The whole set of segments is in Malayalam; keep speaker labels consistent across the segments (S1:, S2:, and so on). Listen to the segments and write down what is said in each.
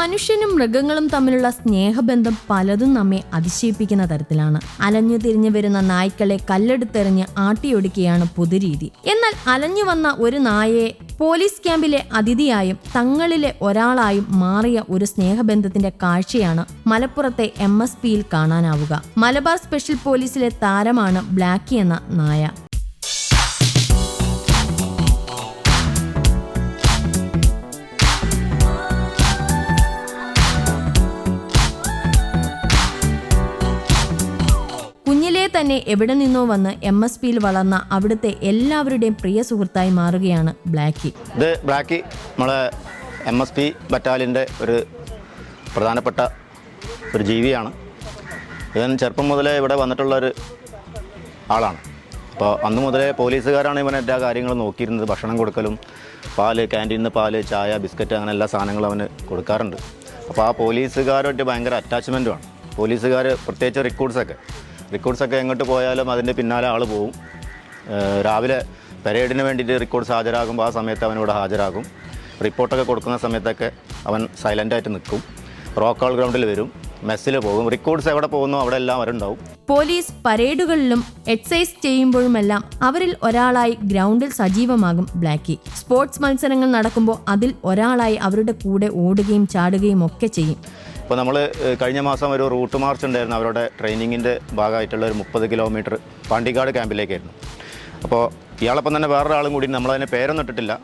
S1: മനുഷ്യനും മൃഗങ്ങളും തമ്മിലുള്ള സ്നേഹബന്ധം പലതും നമ്മെ അതിശയിപ്പിക്കുന്ന തരത്തിലാണ്. അലഞ്ഞു തിരിഞ്ഞു വരുന്ന നായ്ക്കളെ കല്ലെടുത്തെറിഞ്ഞ് ആട്ടിയൊടുക്കുകയാണ് പൊതുരീതി. എന്നാൽ അലഞ്ഞു വന്ന ഒരു നായയെ പോലീസ് ക്യാമ്പിലെ അതിഥിയായും തങ്ങളിലെ ഒരാളായും മാറിയ ഒരു സ്നേഹബന്ധത്തിന്റെ കാഴ്ചയാണ് മലപ്പുറത്തെ എം എസ് പിയിൽ കാണാനാവുക. മലബാർ സ്പെഷ്യൽ പോലീസിലെ താരമാണ് ബ്ലാക്കി എന്ന നായ. തന്നെ എവിടെ നിന്നോ വന്ന് എം എസ് പിയിൽ വളർന്ന അവിടുത്തെ എല്ലാവരുടെയും പ്രിയ സുഹൃത്തായി മാറുകയാണ് ബ്ലാക്കി.
S2: ഇത് ബ്ലാക്കി നമ്മളെ എം എസ് പി ബറ്റാലിന്റെ ഒരു പ്രധാനപ്പെട്ട ഒരു ജീവിയാണ്. ഇവൻ ചെറുപ്പം മുതലേ ഇവിടെ വന്നിട്ടുള്ള ഒരു ആളാണ്. അപ്പോൾ അന്ന് മുതലേ പോലീസുകാരാണ് ഇവൻ എല്ലാ കാര്യങ്ങളും നോക്കിയിരുന്നത്. ഭക്ഷണം കൊടുക്കലും പാൽ ക്യാന്റീനിൽ നിന്ന് പാൽ ചായ ബിസ്ക്കറ്റ് അങ്ങനെ എല്ലാ സാധനങ്ങളും അവന് കൊടുക്കാറുണ്ട്. അപ്പോൾ ആ പോലീസുകാരുമായിട്ട് ഭയങ്കര അറ്റാച്ച്മെന്റുമാണ് പോലീസുകാർ പ്രത്യേകിച്ച് റിക്രൂട്ട്സൊക്കെ റിക്രൂട്ട്സൊക്കെ എങ്ങോട്ട് പോയാലും അതിന്റെ പിന്നാലെ ആൾ പോവും. രാവിലെ പരേഡിന് വേണ്ടിയിട്ട് റെക്കോർഡ്സ് ഹാജരാകുമ്പോൾ ആ സമയത്ത് അവൻ ഇവിടെ ഹാജരാകും. റിപ്പോർട്ടൊക്കെ കൊടുക്കുന്ന സമയത്തൊക്കെ അവൻ സൈലന്റായിട്ട് നിൽക്കും. റോക്കാൾ ഗ്രൗണ്ടിൽ വരും. മെസ്സിൽ പോകും. റെക്കോർഡ്സ് എവിടെ പോകുന്നു അവിടെ എല്ലാം അവരുണ്ടാവും.
S1: പോലീസ് പരേഡുകളിലും എക്സൈസ് ചെയ്യുമ്പോഴുമെല്ലാം അവരിൽ ഒരാളായി ഗ്രൗണ്ടിൽ സജീവമാകും ബ്ലാക്കി. സ്പോർട്സ് മത്സരങ്ങൾ നടക്കുമ്പോൾ അതിൽ ഒരാളായി അവരുടെ കൂടെ ഓടുകയും ചാടുകയും ഒക്കെ ചെയ്യും.
S2: ഇപ്പോൾ നമ്മൾ കഴിഞ്ഞ മാസം ഒരു റൂട്ട് മാർച്ച് ഉണ്ടായിരുന്നു. അവരുടെ ട്രെയിനിങ്ങിന്റെ ഭാഗമായിട്ടുള്ള ഒരു മുപ്പത് കിലോമീറ്റർ പാണ്ടിക്കാട് ക്യാമ്പിലേക്കായിരുന്നു. അപ്പോൾ ഇയാളൊപ്പം തന്നെ വേറൊരാളും കൂടി നമ്മളതിനെ പേരൊന്നും ഇട്ടിട്ടില്ല.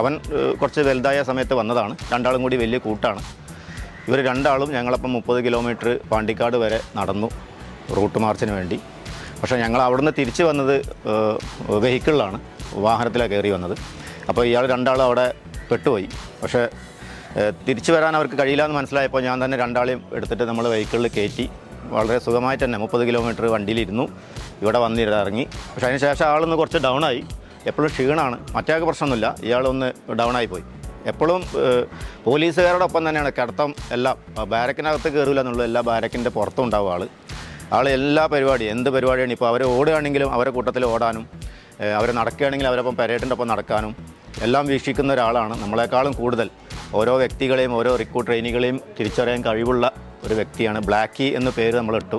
S2: അവൻ കുറച്ച് വലുതായ സമയത്ത് വന്നതാണ്. രണ്ടാളും കൂടി വലിയ കൂട്ടാണ്. ഇവർ രണ്ടാളും ഞങ്ങളപ്പം മുപ്പത് കിലോമീറ്റർ പാണ്ടിക്കാട് വരെ നടന്നു റൂട്ട് മാർച്ചിന് വേണ്ടി. പക്ഷേ ഞങ്ങൾ അവിടുന്ന് തിരിച്ചു വന്നത് വെഹിക്കിളിലാണ് വാഹനത്തിലാണ് കയറി വന്നത്. അപ്പോൾ ഇയാൾ രണ്ടാളും അവിടെ പെട്ടുപോയി. പക്ഷേ തിരിച്ചു വരാൻ അവർക്ക് കഴിയില്ല എന്ന് മനസ്സിലായപ്പോൾ ഞാൻ തന്നെ രണ്ടാളെയും എടുത്തിട്ട് നമ്മൾ വെഹിക്കിളിൽ കയറ്റി. വളരെ സുഖമായിട്ട് തന്നെ മുപ്പത് കിലോമീറ്റർ വണ്ടിയിലിരുന്നു. ഇവിടെ വന്നിറങ്ങി പക്ഷേ അതിന് ശേഷം ആളൊന്ന് കുറച്ച് ഡൗൺ ആയി. എപ്പോഴും ക്ഷീണമാണ് മറ്റേക്ക് പ്രശ്നമൊന്നുമില്ല. ഇയാളൊന്ന് ഡൗൺ ആയി പോയി. എപ്പോഴും പോലീസുകാരോടൊപ്പം തന്നെയാണ്. കിടത്തം എല്ലാം. ബാരക്കിനകത്ത് കയറില്ല എന്നുള്ളത് എല്ലാ ബാരക്കിന്റെ പുറത്തും ഉണ്ടാവും ആൾ ആൾ എല്ലാ പരിപാടിയും എന്ത് പരിപാടിയാണ് ഇപ്പോൾ അവർ ഓടുകയാണെങ്കിലും അവരെ കൂട്ടത്തിൽ ഓടാനും അവരെ നടക്കുകയാണെങ്കിൽ അവരൊപ്പം പരേഡിന്റെ ഒപ്പം നടക്കാനും എല്ലാം വീക്ഷിക്കുന്ന ഒരാളാണ് നമ്മളെക്കാളും കൂടുതൽ. ഓരോ വ്യക്തികളെയും ഓരോ റിക്രൂട്ട് ട്രെയിനികളെയും തിരിച്ചറിയാൻ കഴിവുള്ള ഒരു വ്യക്തിയാണ് ബ്ലാക്കി എന്ന പേര് നമ്മൾ ഇട്ടു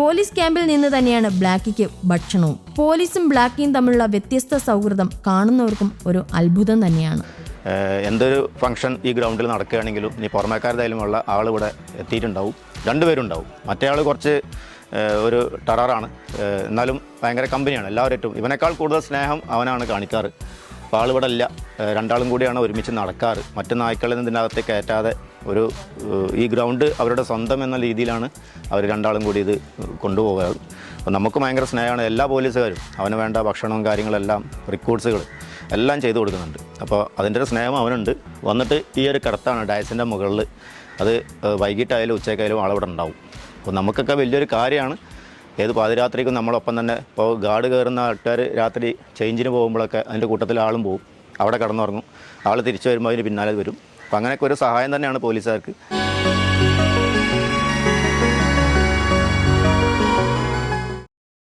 S1: പോലീസ് ക്യാമ്പിൽ നിന്ന് തന്നെയാണ് ബ്ലാക്കിക്ക് ഭക്ഷണവും. പോലീസും ബ്ലാക്കിയും തമ്മിലുള്ള വ്യത്യസ്ത സൗഹൃദം കാണുന്നവർക്കും ഒരു അത്ഭുതം തന്നെയാണ്.
S2: എന്തൊരു ഫംഗ്ഷൻ ഈ ഗ്രൗണ്ടിൽ നടക്കുകയാണെങ്കിലും ഇനി പുറമേക്കാരതായാലും ഉള്ള ആൾ ഇവിടെ എത്തിയിട്ടുണ്ടാവും. രണ്ടുപേരുണ്ടാവും മറ്റേ ആൾ കുറച്ച് ഒരു ടെററാണ് എന്നാലും ഭയങ്കര കമ്പനിയാണ് എല്ലാവരും ഇവനേക്കാൾ കൂടുതൽ സ്നേഹം അവനാണ് കാണിക്കാറ്. അപ്പോൾ ആളിവിടെ രണ്ടാളും കൂടിയാണ് ഒരുമിച്ച് നടക്കാറ്. മറ്റു നായ്ക്കളെ ഇതിനകത്ത് കയറ്റാതെ ഒരു ഈ ഗ്രൗണ്ട് അവരുടെ സ്വന്തം എന്ന രീതിയിലാണ് അവർ രണ്ടാളും കൂടി ഇത് കൊണ്ടുപോകാറ്. അപ്പോൾ നമുക്ക് ഭയങ്കര സ്നേഹമാണ് എല്ലാ പോലീസുകാരും. അവന് വേണ്ട ഭക്ഷണവും കാര്യങ്ങളെല്ലാം റിക്രൂട്ട്സുകൾ എല്ലാം ചെയ്തു കൊടുക്കുന്നുണ്ട്. അപ്പോൾ അതിന്റെ ഒരു സ്നേഹം അവനുണ്ട്. വന്നിട്ട് ഈ ഒരു കിടത്താണ് ഡയസിന്റെ മുകളിൽ അത് വൈകിട്ടായാലും ഉച്ചയ്ക്കായാലും ആളവിടെ ഉണ്ടാവും. അപ്പോൾ നമുക്കൊക്കെ വലിയൊരു കാര്യമാണ് ഏത് പാതിരാത്രിക്കും നമ്മളൊപ്പം തന്നെ. ഇപ്പോൾ ഗാർഡ് കയറുന്ന ആൾക്കാർ രാത്രി ചേഞ്ചിന് പോകുമ്പോഴൊക്കെ അതിന്റെ കൂട്ടത്തിൽ ആളും പോകും അവിടെ കടന്നുറങ്ങും. ആൾ തിരിച്ചു വരുമ്പോൾ അതിന് പിന്നാലെ വരും. അപ്പോൾ അങ്ങനെയൊക്കെ ഒരു സഹായം തന്നെയാണ് പോലീസുകാർക്ക്.